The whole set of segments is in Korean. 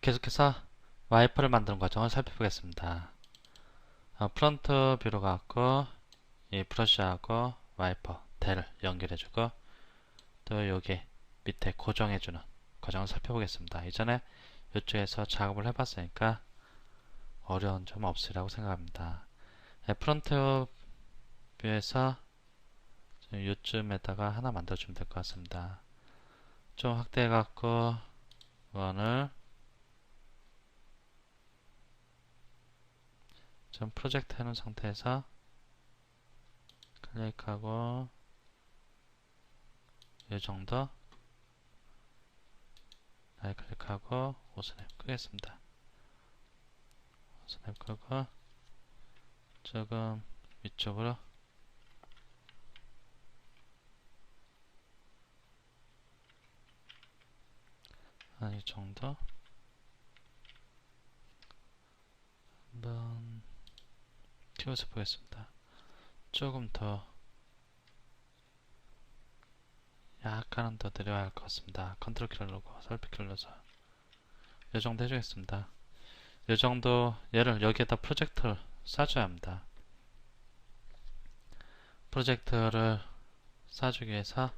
계속해서 와이퍼를 만드는 과정을 살펴보겠습니다. 어, 프론트 뷰로 가고 이 브러쉬하고 와이퍼 대를 연결해주고 또 여기 밑에 고정해주는 과정을 살펴보겠습니다. 이전에 이쪽에서 작업을 해봤으니까 어려운 점 없으리라고 생각합니다. 네, 프론트 뷰에서 요쯤에다가 하나 만들어주면 될 것 같습니다. 좀 확대해갖고 원을 좀 프로젝트 해놓은 상태에서 클릭하고 이 정도 라이 클릭하고 오스냅 끄겠습니다. 오스냅 끄고 조금 위쪽으로 한 이 정도 한번 띄워서 보겠습니다. 조금 더 약간은 더 내려야 할 것 같습니다. 컨트롤 키를 누르고 설피 키를 눌러서 이 정도 해주겠습니다. 이 정도 얘를 여기에다 프로젝터를 쏴줘야 합니다. 프로젝터를 쏴주기 위해서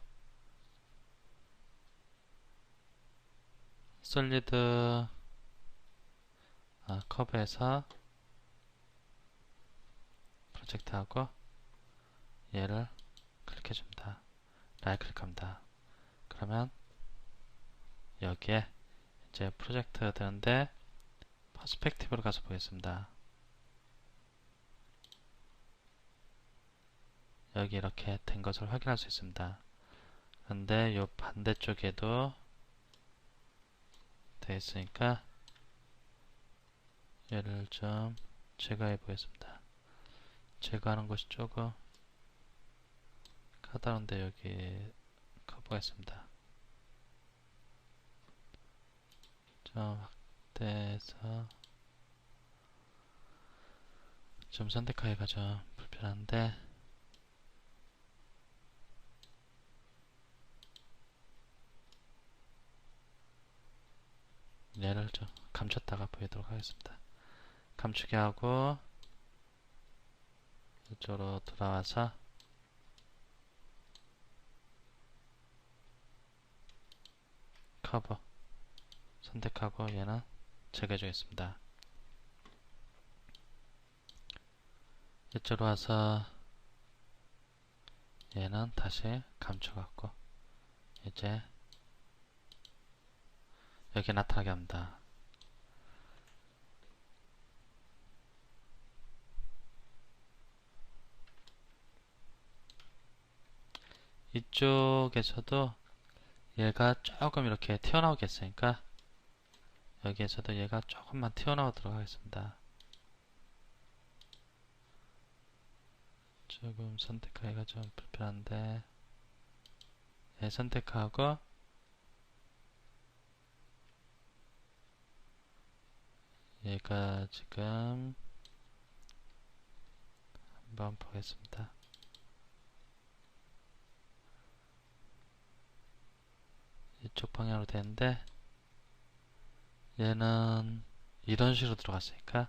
솔리드 아, 커브에서 프로젝트 하고 얘를 클릭해 줍니다. 라이 클릭합니다. 그러면 여기에 이제 프로젝트 되는데 퍼스펙티브로 가서 보겠습니다. 여기 이렇게 된 것을 확인할 수 있습니다. 그런데 이 반대쪽에도 되어 있으니까 얘를 좀 제거해 보겠습니다. 제거하는 것이 조금 까다로운데 여기 커버가 있습니다. 좀 확대해서 좀 선택하기가 좀 불편한데 얘를 좀 감췄다가 보이도록 하겠습니다. 감추기 하고 이쪽으로 돌아와서 커버 선택하고 얘는 제거해 주겠습니다. 이쪽으로 와서 얘는 다시 감춰갖고 이제 여기 나타나게 합니다. 이쪽에서도 얘가 조금 이렇게 튀어나오겠으니까 여기에서도 얘가 조금만 튀어나오도록 하겠습니다. 조금 선택하기가 좀 불편한데 얘 선택하고 얘가 지금 한번 보겠습니다. 이쪽 방향으로 되는데 얘는 이런 식으로 들어갔으니까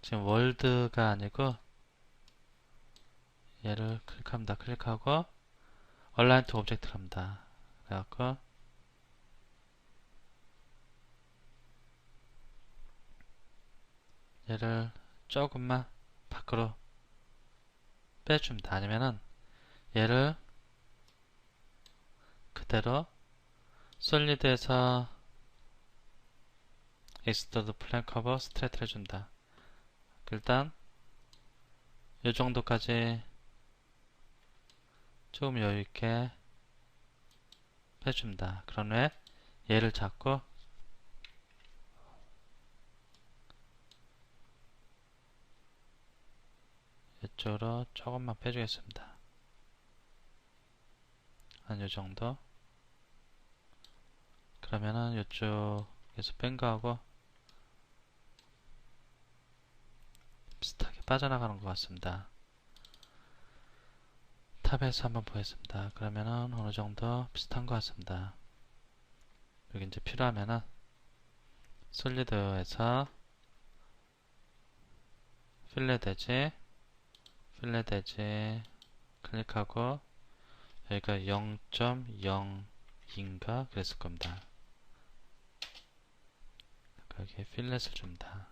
지금 월드가 아니고 얘를 클릭합니다. 클릭하고 얼라인 투 오브젝트를 합니다. 그래갖고 얘를 조금만 밖으로 빼줍니다. 아니면은 얘를 그대로 솔리드에서 익스터드 플랜 커버 스트레이트 해준다. 일단 이 정도까지 조금 여유있게 해줍니다. 그런 후에 얘를 잡고 이쪽으로 조금만 빼주겠습니다. 한 요정도 그러면은 이쪽에서 뺀 거하고 비슷하게 빠져나가는 것 같습니다. 탑에서 한번 보겠습니다. 그러면은 어느 정도 비슷한 것 같습니다. 여기 이제 필요하면은 솔리드에서 필렛 에지 필렛 에지 클릭하고 여기가 0.0인가 그랬을 겁니다. 여기에 필렛을 줍니다.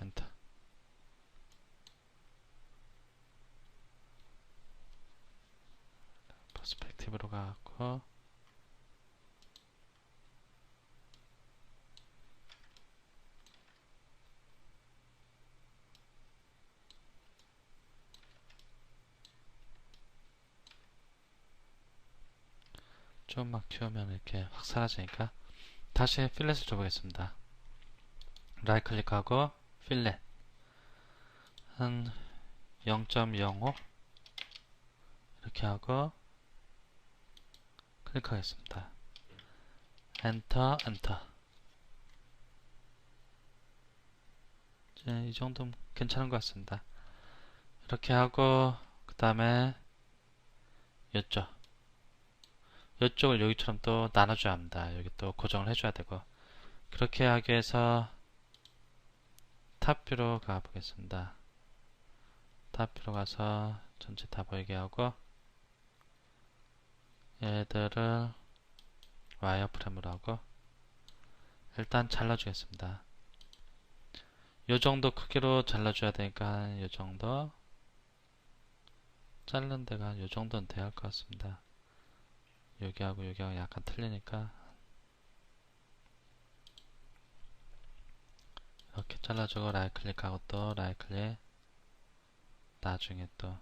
엔터 퍼스펙티브로 가고 좀만 키우면 이렇게 확 사라지니까 다시 필렛을 줘보겠습니다. 라이트 클릭하고 필렛 한 0.05 이렇게 하고 클릭하겠습니다. 엔터 엔터 이제 이 정도면 괜찮은 것 같습니다. 이렇게 하고 그 다음에 이쪽 이쪽을 여기처럼 또 나눠줘야 합니다. 여기 또 고정을 해줘야 되고 그렇게 하기 위해서 탑뷰로 가보겠습니다. 탑뷰로 가서 전체 다 보이게 하고 얘들을 와이어프레임으로 하고 일단 잘라주겠습니다. 요 정도 크기로 잘라줘야 되니까 요 정도 자른 데가 요 정도는 돼야 할 것 같습니다. 여기하고 여기하고 약간 틀리니까 이렇게 잘라주고 라이트 클릭하고 또 라이트 클릭 나중에 또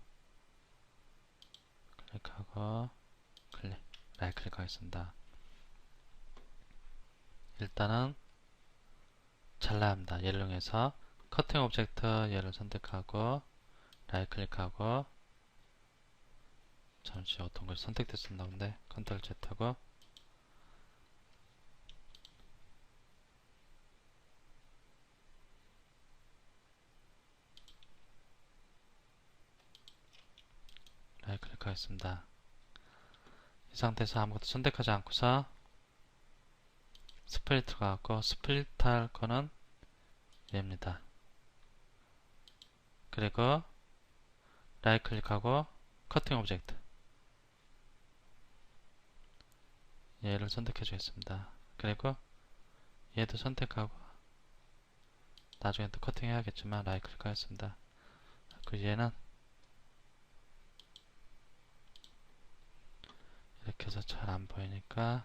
클릭하고 클릭 라이트 클릭하겠습니다. 일단은 잘라야 합니다. 얘를 이용해서 커팅 오브젝트 얘를 선택하고 라이트 클릭하고 잠시 어떤 걸 선택됐었나 본데 컨트롤 Z하고 라이트 클릭하겠습니다. 이 상태에서 아무것도 선택하지 않고서 스플릿 가갖고 스플릿 할 거는 얘입니다. 그리고 라이트 클릭하고 커팅 오브젝트 얘를 선택해 주겠습니다. 그리고 얘도 선택하고 나중에 또 커팅 해야겠지만 라이트 클릭하겠습니다. 그 얘는 이렇게 해서 잘 안 보이니까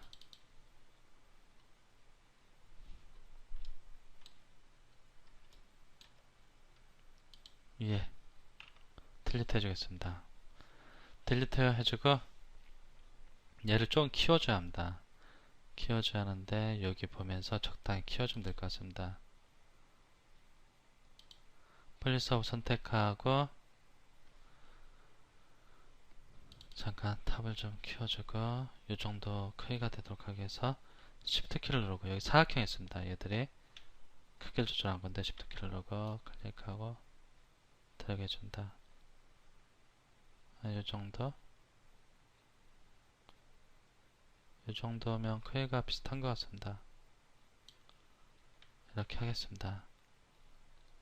예 딜리트 해주겠습니다. 딜리트 해주고 얘를 좀 키워줘야 합니다. 키워줘야 하는데 여기 보면서 적당히 키워주면 될 것 같습니다. 플리스업 선택하고 잠깐 탑을 좀 키워주고 이 정도 크기가 되도록 하기 위해서 Shift 키를 누르고 여기 사각형 있습니다. 얘들이 크기를 조절한 건데 Shift 키를 누르고 클릭하고 들어게 준다. 이 정도 이 정도면 크기가 비슷한 것 같습니다. 이렇게 하겠습니다.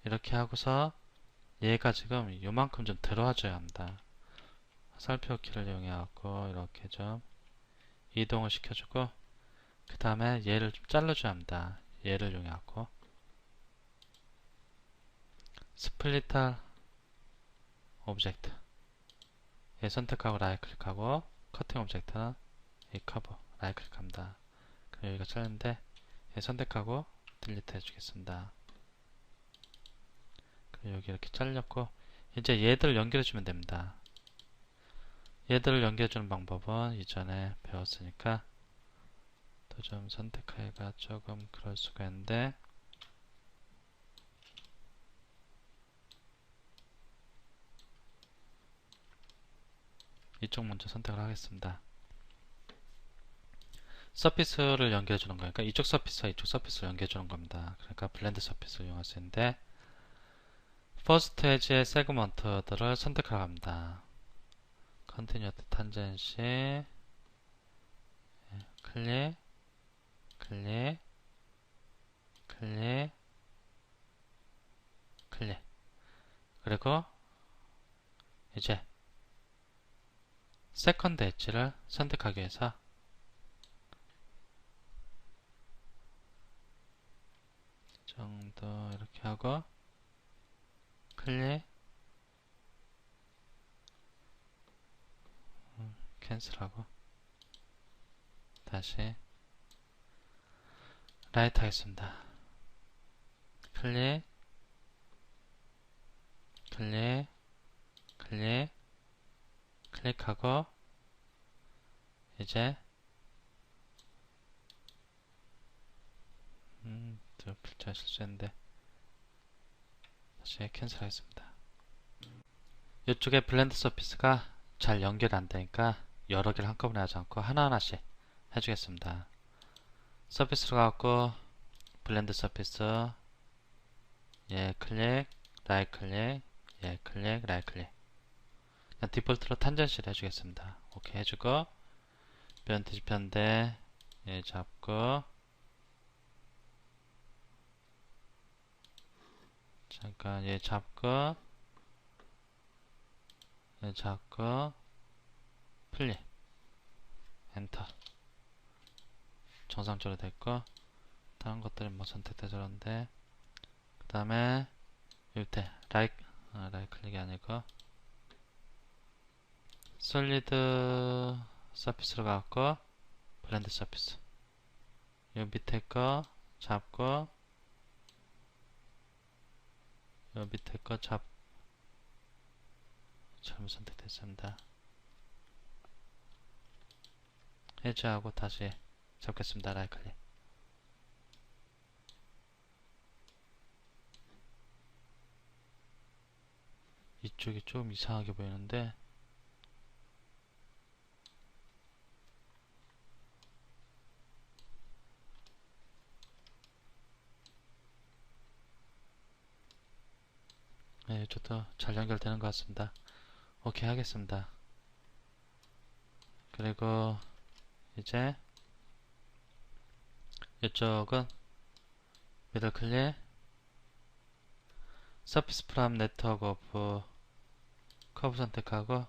이렇게 하고서 얘가 지금 이만큼 좀 들어와줘야 합니다. 화살표 키를 이용해 갖고 이렇게 좀 이동을 시켜주고 그 다음에 얘를 좀 잘라줘야 합니다. 얘를 이용해 갖고 스플리탈 오브젝트 얘 선택하고 라이트 클릭하고 커팅 오브젝트는 이 커버 라이트 클릭합니다. 그럼 여기가 잘렸는데 얘 선택하고 딜리트 해주겠습니다. 그럼 여기 이렇게 잘렸고 이제 얘들을 연결해주면 됩니다. 얘들을 연결해주는 방법은 이전에 배웠으니까 또 좀 선택하기가 조금 그럴 수가 있는데 이쪽 먼저 선택을 하겠습니다. 서피스를 연결해 주는 거니까 이쪽 서피스와 이쪽 서피스를 연결해 주는 겁니다. 그러니까 블렌드 서피스를 이용할 수 있는데 퍼스트 에지의 세그먼트들을 선택하려 합니다. 컨티뉴 탄젠시 클릭 클릭 클릭 클릭 그리고 이제 세컨드 엣지를 선택하기 위해서 정도 이렇게 하고 클릭. 음, 캔슬하고. 다시. 라이트 하겠습니다. 클릭. 클릭. 클릭. 클릭하고 이제. 음, 또 필자 실수했는데 다시 캔슬 하겠습니다. 이쪽에 블렌드 서피스가 잘 연결 안 되니까 여러 개를 한꺼번에 하지 않고 하나하나씩 해주겠습니다. 서피스로 가고 블렌드 서피스 예 클릭 라이트 클릭 예 클릭 라이트 클릭 그냥 디폴트로 탄젠시를 해주겠습니다. 오케이 해주고 면 뒤집혔는데 예 잡고 잠깐 얘 잡고 얘 잡고 플리 엔터. 정상적으로 됐고 다른 것들은 뭐 선택돼서 그런데. 그 다음에 밑에 라이 아, 라이 클릭이 아니고 솔리드 서피스로 가고. 블렌드 서피스. 요 밑에 거. 잡고 요 밑에 거 잡, 잘못 선택됐습니다. 해제하고 다시 잡겠습니다. 라이트 클릭. 이쪽이 좀 이상하게 보이는데 네, 이쪽도 잘 연결되는 것 같습니다. 오케이 하겠습니다. 그리고 이제 이쪽은 미들 클릭 서피스 프람 네트워크 오프 커브 선택하고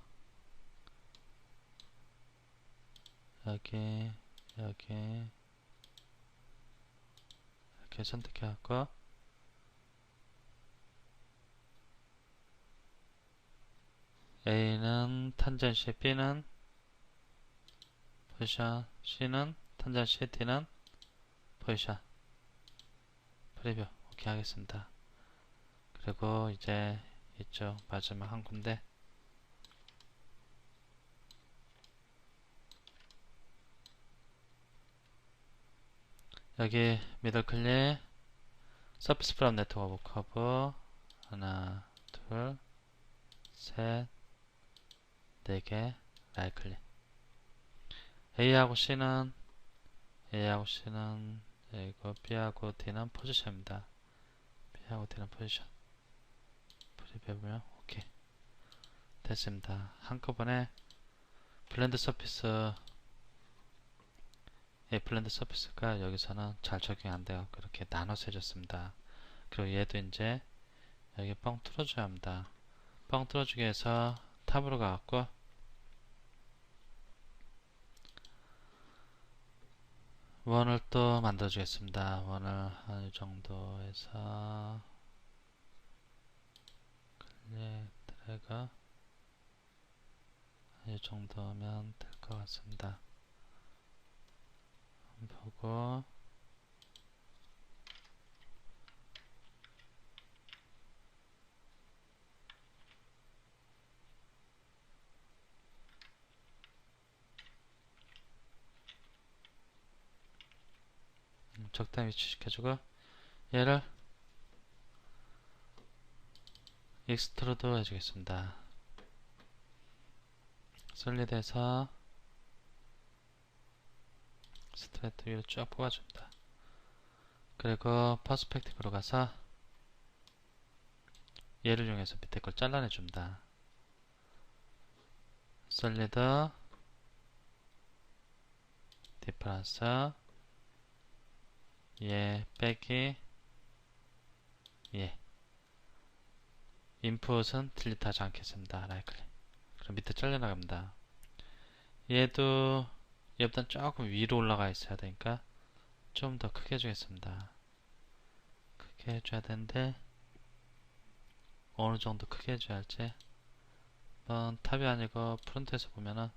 여기 여기 이렇게 선택해갖고 A는 탄젠시 B는 포지션 C는 탄젠시 D는 포지션 프리뷰 오케이 하겠습니다. 그리고 이제 이쪽 마지막 한 군데. 여기 미들 클릭 서피스 프롬 네트워크 커브 하나 둘셋 4개 라이트 클릭 A하고 C는 A하고 C는 이거 B하고 D는 포지션입니다. B하고 D는 포지션 프리뷰 면 오케이 됐습니다. 한꺼번에 블렌드 서피스 예, 블렌드 서피스가 여기서는 잘 적용 안 돼요. 그렇게 나눠서 해줬습니다. 그리고 얘도 이제 여기 뻥 뚫어줘야 합니다. 뻥 뚫어주기 위해서 탑으로 가갖고 원을 또 만들어 주겠습니다. 원을 한 정도 해서 클릭 드래그 이 정도면 될 것 같습니다. 보고 적당히 위치시켜주고 얘를 익스트로드 해주겠습니다. 솔리드에서 스트레이트 위로 쭉 뽑아줍니다. 그리고 퍼스펙티브로 가서 얘를 이용해서 밑에 걸 잘라내줍니다. 솔리드 디프런스 예 빼기 예 인풋은 딜리트 하지 않겠습니다. 라이트 클릭. 그럼 밑에 잘려나갑니다. 얘도 얘보다 조금 위로 올라가 있어야 되니까 좀 더 크게 해주겠습니다. 크게 해줘야 되는데 어느 정도 크게 해줘야 할지 한번 탑이 아니고 프론트에서 보면은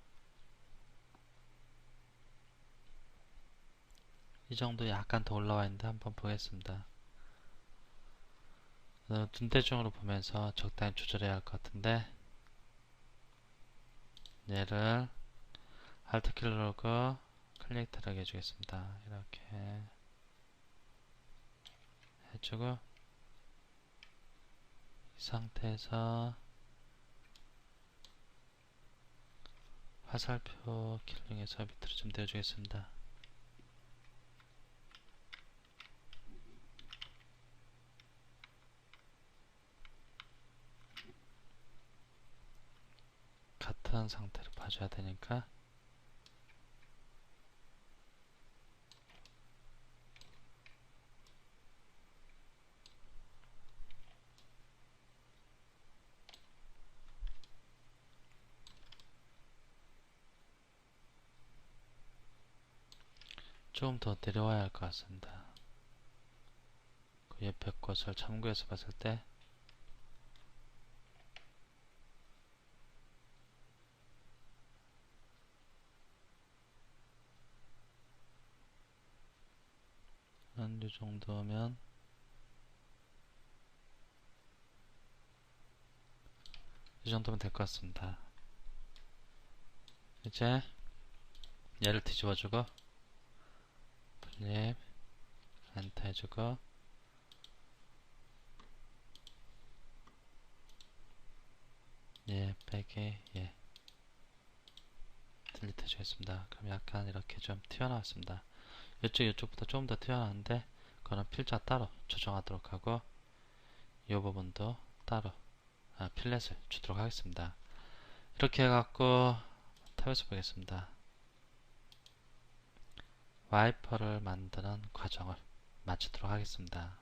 이 정도 약간 더 올라와 있는데 한번 보겠습니다. 어, 눈대중으로 보면서 적당히 조절해야 할 것 같은데 얘를 Alt 키를 누르고 클릭 드래그 해주겠습니다. 이렇게 해주고 이 상태에서 화살표 이용해서 밑으로 좀 내어주겠습니다. 같은 상태로 봐줘야 되니까 좀 더 내려와야 할 것 같습니다. 그 옆에 것을 참고해서 봤을 때 한 이 정도면 이 정도면 될 것 같습니다. 이제 얘를 뒤집어주고 플립 엔터 해주고 예 빼기 예 딜리트 해주겠습니다. 그럼 약간 이렇게 좀 튀어나왔습니다. 이쪽 이쪽보다 조금 더 튀어나왔는데 그거는 필자 따로 조정하도록 하고 이 부분도 따로 아, 필렛을 주도록 하겠습니다. 이렇게 해갖고 탑에서 보겠습니다. 와이퍼를 만드는 과정을 마치도록 하겠습니다.